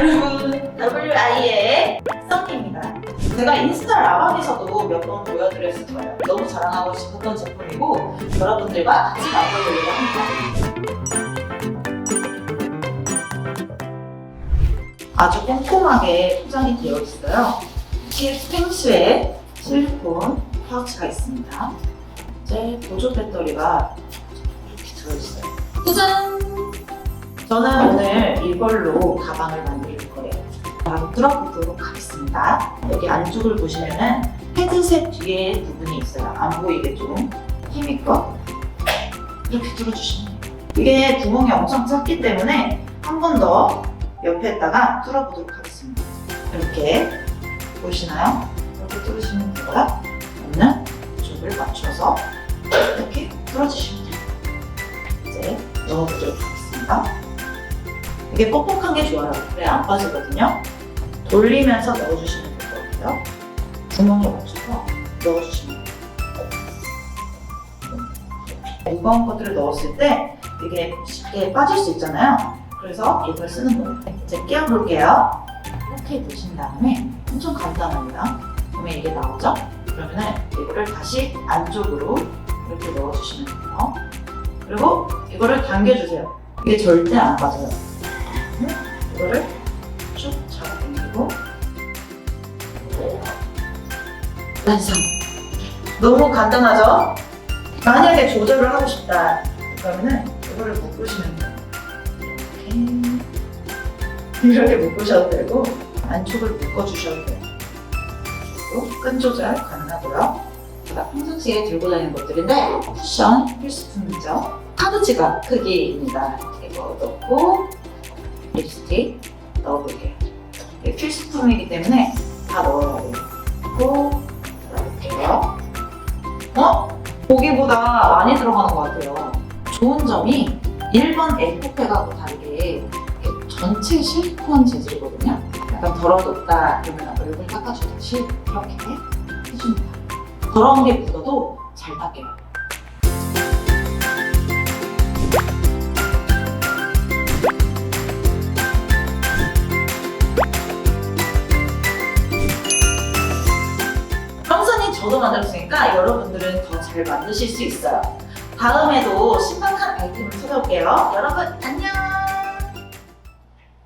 여러분, WI의 썸입니다. 제가 인스타 라방에서도 몇 번 보여드렸을 거예요. 너무 자랑하고 싶었던 제품이고 여러분들과 같이 나눠보려고 합니다. 아주 꼼꼼하게 포장이 되어 있어요. 이렇게 스팽스에 실리콘 파우치가 있습니다. 이제 보조 배터리가 이렇게 들어있어요. 짜잔! 저는 오늘 이걸로 가방을 만들 거예요. 바로 들어보도록 하겠습니다. 여기 안쪽을 보시면은 헤드셋 뒤에 부분이 있어요. 안 보이게 좀 힘있고 이렇게 들어주시면 돼요. 이게 구멍이 엄청 작기 때문에 한 번 더 옆에다가 뚫어보도록 하겠습니다. 이렇게 보이시나요? 이렇게 뚫으시면 되고요. 저는 쪽을 맞춰서 이렇게 뚫어주시면 돼요. 이제 넣어보도록 하겠습니다. 이게 뻑뻑한 게 좋아요. 그래 안 빠지거든요. 돌리면서 넣어주시면 될것 같아요. 구멍에 맞춰서 넣어주시면 돼요. 무거운 것들을 넣었을 때 이게 쉽게 빠질 수 있잖아요. 그래서 이걸 쓰는 거예요. 이제 끼워볼게요. 이렇게 넣으신 다음에 엄청 간단합니다. 그러면 이게 나오죠? 그러면은 이거를 다시 안쪽으로 이렇게 넣어주시면 돼요. 그리고 이거를 당겨주세요. 이게 절대 안 빠져요. 이거를 쭉 잡아당기고 완성! 너무 간단하죠? 만약에 조절을 하고 싶다 그러면은 이거를 묶으시면 돼요. 이렇게 이렇게 묶으셔도 되고 안쪽을 묶어주셔도 돼요. 그리고 끈 조절 가능하고요. 제가 평상시에 들고 다니는 것들인데 쿠션 필수품이죠. 카드 지갑 크기입니다. 이거 넣고 립스틱 넣어볼게요. 이게 필수품이기 때문에 다 넣어야 돼요. 그리고 넣어볼게요. 어? 보기보다 많이 들어가는 것 같아요. 좋은 점이 1번 에코페가하고 다르게 이렇게 전체 실리콘 재질이거든요. 약간 더러워졌다 그러면 얼굴 닦아주듯이 이렇게 해줍니다. 더러운 게 묻어도 잘 닦여요. 저도 만들었으니까 여러분들은 더 잘 만드실 수 있어요. 다음에도 신박한 아이템을 찾아올게요. 여러분 안녕!